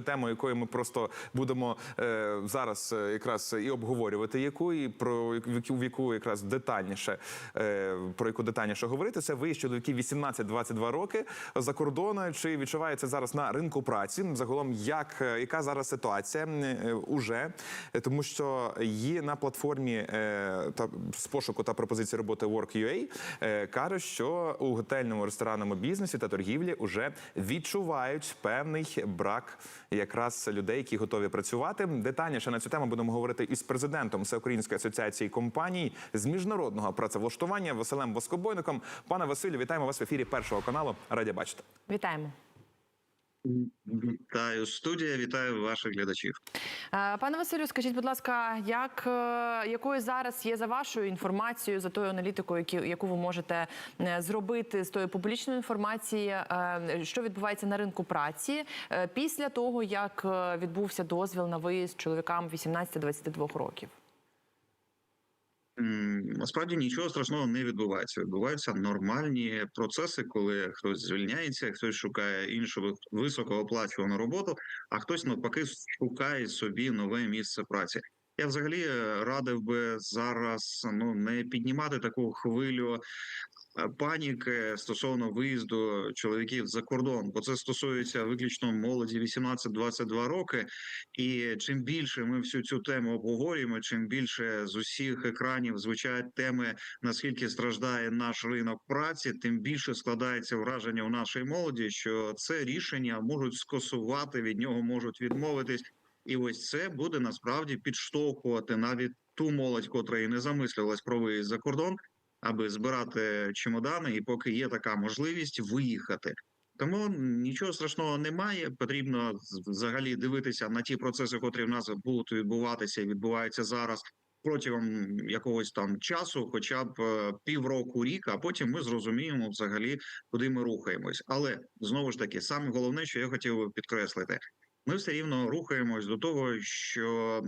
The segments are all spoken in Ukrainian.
Тему, якою ми просто будемо е, зараз е, якраз і обговорювати, яку і про в яку якраз детальніше е, про яку детальніше говорити, це виїзд чоловіків 18-22 роки за кордону. Чи відчувається зараз на ринку праці? Загалом, як е, яка зараз ситуація е, уже тому, що є на платформі е, та з пошуку та пропозиції роботи Work.ua е, каже, що у готельному ресторанному бізнесі та торгівлі вже відчувають певний брак якраз людей, які готові працювати. Детальніше на цю тему будемо говорити із президентом Всеукраїнської асоціації компаній з міжнародного працевлаштування Василем Воскобойником. Пане Василю, вітаємо вас в ефірі першого каналу. Раді бачити. Вітаємо. Вітаю студія, вітаю ваших глядачів. Пане Василю, скажіть, будь ласка, як, е, якою зараз є за вашою інформацією, за тою аналітикою, які, яку ви можете е, зробити з тої публічної інформації, е, що відбувається на ринку праці після того, як відбувся дозвіл на виїзд чоловікам 18-22 роких? Насправді нічого страшного не відбувається. Відбуваються нормальні процеси, коли хтось звільняється, хтось шукає іншу високооплачувану роботу, а хтось навпаки шукає собі нове місце праці. Я взагалі е, радив би зараз ну не піднімати таку хвилю паніки стосовно виїзду чоловіків за кордон, бо це стосується виключно молоді 18-22 роки. І чим більше ми всю цю тему обговорюємо, чим більше з усіх екранів звучать теми, наскільки страждає наш ринок праці, тим більше складається враження у нашої молоді, що це рішення можуть скасувати, від нього можуть відмовитись. І ось це буде насправді підштовхувати навіть ту молодь, котра і не замислювалась про виїзд за кордон, аби збирати чемодани, і поки є така можливість виїхати. Тому нічого страшного немає. Потрібно взагалі дивитися на ті процеси, котрі в нас будуть відбуватися і відбуваються зараз протягом якогось там часу, хоча б е, півроку, рік, а потім ми зрозуміємо взагалі, куди ми рухаємось. Але знову ж таки, саме головне, що я хотів би підкреслити, ми все рівно рухаємось до того, що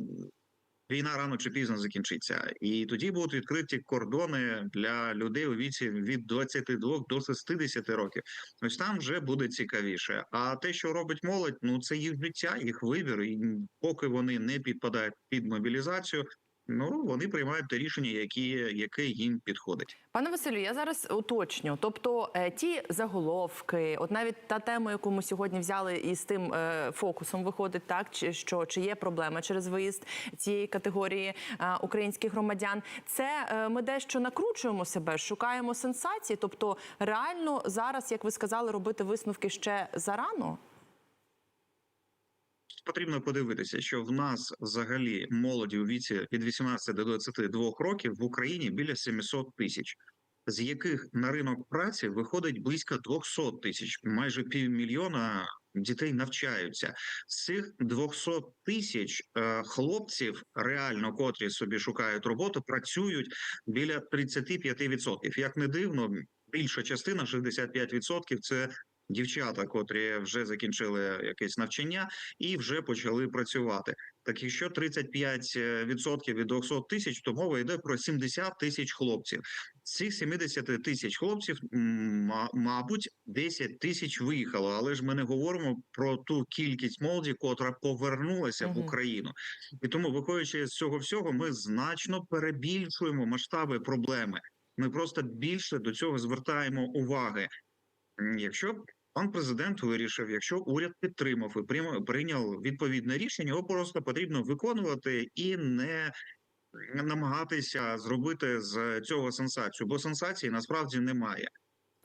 війна рано чи пізно закінчиться, і тоді будуть відкриті кордони для людей у віці від 22 до 60 років. Ось там вже буде цікавіше. А те, що робить молодь, ну це їх життя, їх вибір. І поки вони не підпадають під мобілізацію, ну вони приймають те рішення, які яке їм підходить. Пане Василю, я зараз уточню. Тобто е, ті заголовки, от навіть та тема, яку ми сьогодні взяли і з тим е, фокусом виходить, так чи що чи є проблема через виїзд цієї категорії е, українських громадян, це ми дещо накручуємо себе, шукаємо сенсації. Тобто, реально зараз, як ви сказали, робити висновки ще зарано. Потрібно подивитися, що в нас взагалі молоді у віці від 18 до 22 років в Україні біля 700 тисяч, з яких на ринок праці виходить близько 200 тисяч, майже півмільйона дітей навчаються. З цих 200 тисяч е, хлопців, реально котрі собі шукають роботу, працюють біля 35%. Як не дивно, більша частина 65% – це дівчата, котрі вже закінчили якесь навчання і вже почали працювати. Так якщо 35% від 200 тисяч, то мова йде про 70 тисяч хлопців. З цих 70 тисяч хлопців, ма- мабуть, 10 тисяч виїхало. Але ж ми не говоримо про ту кількість молоді, котра повернулася в Україну. І тому, виходячи з цього всього, ми значно перебільшуємо масштаби проблеми. Ми просто більше до цього звертаємо уваги. Якщо пан президент вирішив, якщо уряд підтримав і прийняв відповідне рішення, його просто потрібно виконувати і не намагатися зробити з цього сенсацію, бо сенсації насправді немає.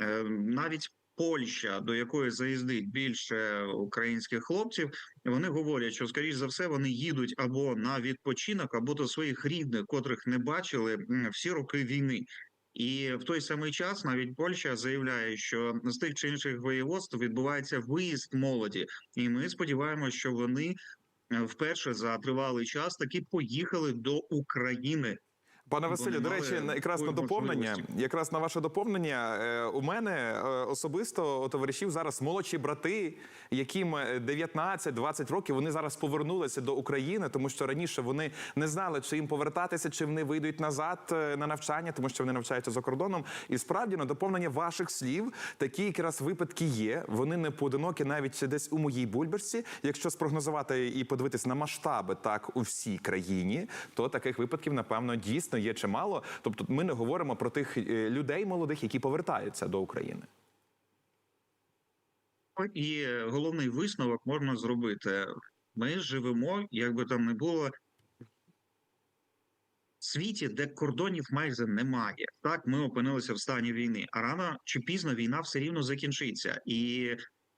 Е, Навіть Польща, до якої заїздить більше українських хлопців, вони говорять, що скоріш за все вони їдуть або на відпочинок, або до своїх рідних, котрих не бачили всі роки війни. І в той самий час навіть Польща заявляє, що з тих чи інших воєводств відбувається виїзд молоді, і ми сподіваємося, що вони е, вперше за тривалий час таки поїхали до України. Пане Василю, до речі, якраз на доповнення, якраз на ваше доповнення, е, у мене е, особисто у товаришів зараз молодші брати, яким е, 19-20 років, вони зараз повернулися до України, тому що раніше вони не знали, чи їм повертатися, чи вони вийдуть назад е, на навчання, тому що вони навчаються за кордоном. І справді на доповнення ваших слів такі якраз випадки є. Вони не поодинокі навіть десь у моїй бульбашці. Якщо спрогнозувати і подивитись на масштаби так у всій країні, то таких випадків напевно дійсно є чимало. Тобто, ми не говоримо про тих е, людей молодих, які повертаються до України. І головний висновок можна зробити. Ми живемо, як би там не було, світі, де кордонів майже немає. Так, ми опинилися в стані війни, а рано чи пізно війна все рівно закінчиться. І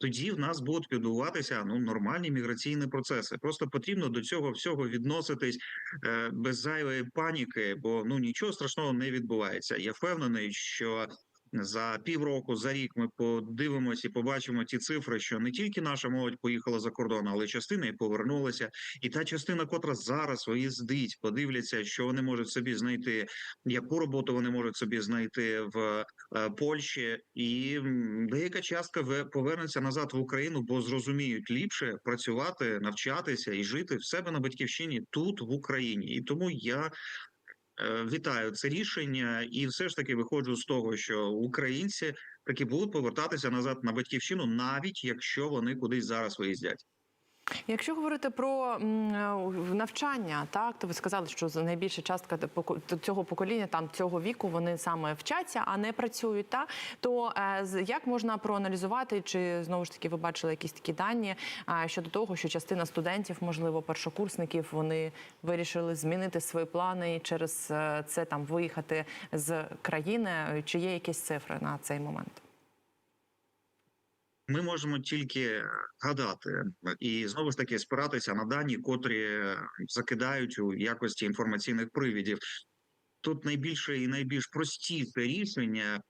тоді в нас будуть відбуватися ну нормальні міграційні процеси. Просто потрібно до цього всього відноситись е, без зайвої паніки, бо ну нічого страшного не відбувається. Я впевнений, що за півроку, за рік ми подивимося і побачимо ті цифри, що не тільки наша молодь поїхала за кордон, але частина і повернулася. І та частина, котра зараз виїздить, подивляться, що вони можуть собі знайти, яку роботу вони можуть собі знайти в е, Польщі, і деяка частка ве- повернеться назад в Україну, бо зрозуміють ліпше працювати, навчатися і жити в себе на батьківщині тут в Україні. І тому я Вітаю це рішення, і все ж таки виходжу з того, що українці таки будуть повертатися назад на батьківщину, навіть якщо вони кудись зараз виїздять. Якщо говорити про е, навчання, так то ви сказали, що найбільша частка цього покоління, там цього віку, вони саме вчаться, а не працюють. Та то е, як можна проаналізувати, чи знову ж таки ви бачили якісь такі дані е, щодо того, що частина студентів, можливо, першокурсників, вони вирішили змінити свої плани і через це там виїхати з країни? Чи є якісь цифри на цей момент? Ми можемо тільки гадати і знову ж таки спиратися на дані, котрі закидають у якості інформаційних привідів. Тут найбільше і найбільш простіше рішення.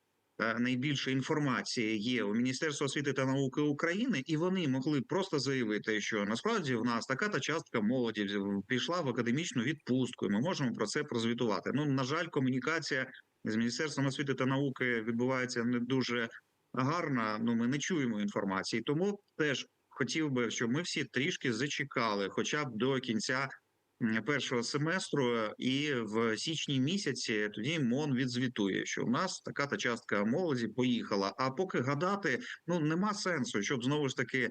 е, Найбільше інформації є у Міністерства освіти та науки України, і вони могли просто заявити, що насправді в нас така та частка молоді пішла в академічну відпустку. і Ми можемо про це прозвітувати. Ну на жаль, комунікація з міністерством освіти та науки відбувається не дуже гарна. Ну ми не чуємо інформації. Тому теж хотів би, щоб ми всі трішки зачекали, хоча б до кінця першого семестру, і в січні місяці тоді МОН відзвітує, що в нас така та частка молоді поїхала. А поки гадати, ну нема сенсу, щоб знову ж таки.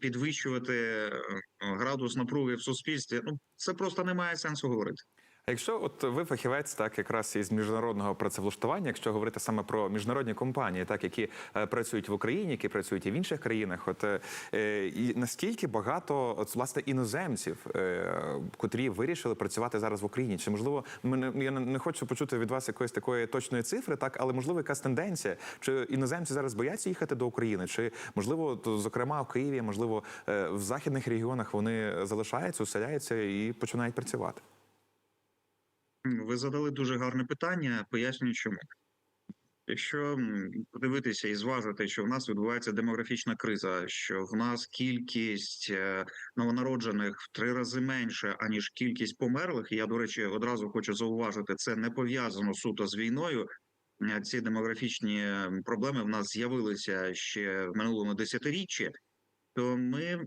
Підвищувати е, градус напруги в суспільстві, ну це просто не має сенсу говорити. Якщо от ви фахівець, так якраз із міжнародного працевлаштування, якщо говорити саме про міжнародні компанії, так які е, працюють в Україні, які працюють і в інших країнах, от е, і наскільки багато от, власне іноземців, е, котрі вирішили працювати зараз в Україні? Чи можливо ми я не- хочу почути від вас якоїсь такої точної цифри, так але можливо якась тенденція? Чи іноземці зараз бояться їхати до України? Чи можливо, зокрема в Києві, можливо, в західних регіонах вони залишаються, оселяються і починають працювати? Ви задали дуже гарне питання. Пояснюю, чому. Якщо подивитися і зважити, що в нас відбувається демографічна криза, що в нас кількість е, новонароджених в три рази менше аніж кількість померлих. Я до речі, одразу хочу зауважити, це не пов'язано суто з війною. Е, Ці демографічні проблеми в нас з'явилися ще в минулому десятиріччі. То ми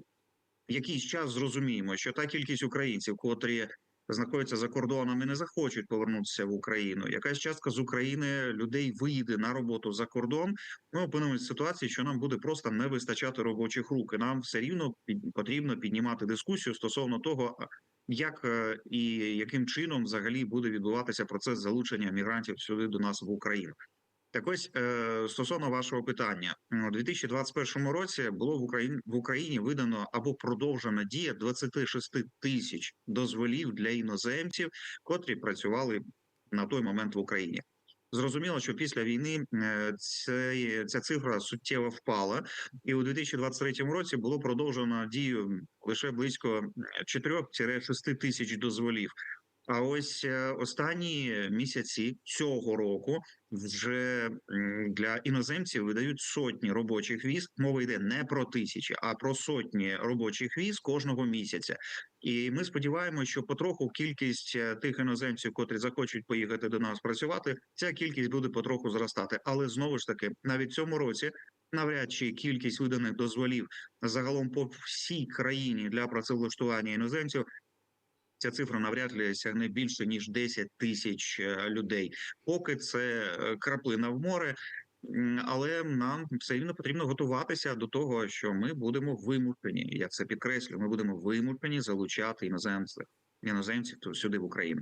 якийсь час зрозуміємо, що та кількість українців, котрі знаходяться за кордоном і не захочуть повернутися в Україну. Якась частка з України людей виїде на роботу за кордон. Ми опинимося в ситуації, що нам буде просто не вистачати робочих рук. І нам все рівно потрібно піднімати дискусію стосовно того, як е, і яким чином взагалі буде відбуватися процес залучення мігрантів сюди до нас в Україну. Так ось е, стосовно вашого питання, у 2021 році було в Україні в Україні видано або продовжена дія 26 тисяч дозволів для іноземців, котрі працювали на той момент в Україні. Зрозуміло, що після війни е, цей- ця цифра суттєво впала, і у 2023 році було продовжено дію лише близько 4-6 тисяч дозволів. А ось е, останні місяці цього року вже для іноземців видають сотні робочих віз. Мова йде не про тисячі, а про сотні робочих віз кожного місяця. І ми сподіваємося, що потроху кількість е, тих іноземців, котрі захочуть поїхати до нас працювати, ця кількість буде потроху зростати. Але знову ж таки, навіть цьому році навряд чи кількість виданих дозволів загалом по всій країні для працевлаштування іноземців. Ця цифра навряд ли сягне більше ніж 10 тисяч е, людей. Поки це е, краплина в море, але нам все рівно потрібно готуватися до того, що ми будемо вимушені. Я це підкреслю. Ми будемо вимушені залучати іноземців іноземців сюди в Україну.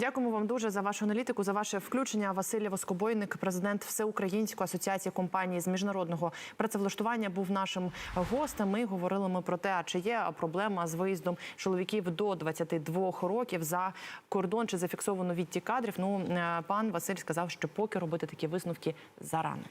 Дякуємо вам дуже за вашу аналітику, за ваше включення. Василь Воскобойник, президент Всеукраїнської асоціації компаній з міжнародного працевлаштування, був нашим гостем. Ми говорили ми про те, а чи є проблема з виїздом чоловіків до 22 років за кордон чи зафіксовано відті кадрів. Ну е, пан Василь сказав, що поки робити такі висновки зарано.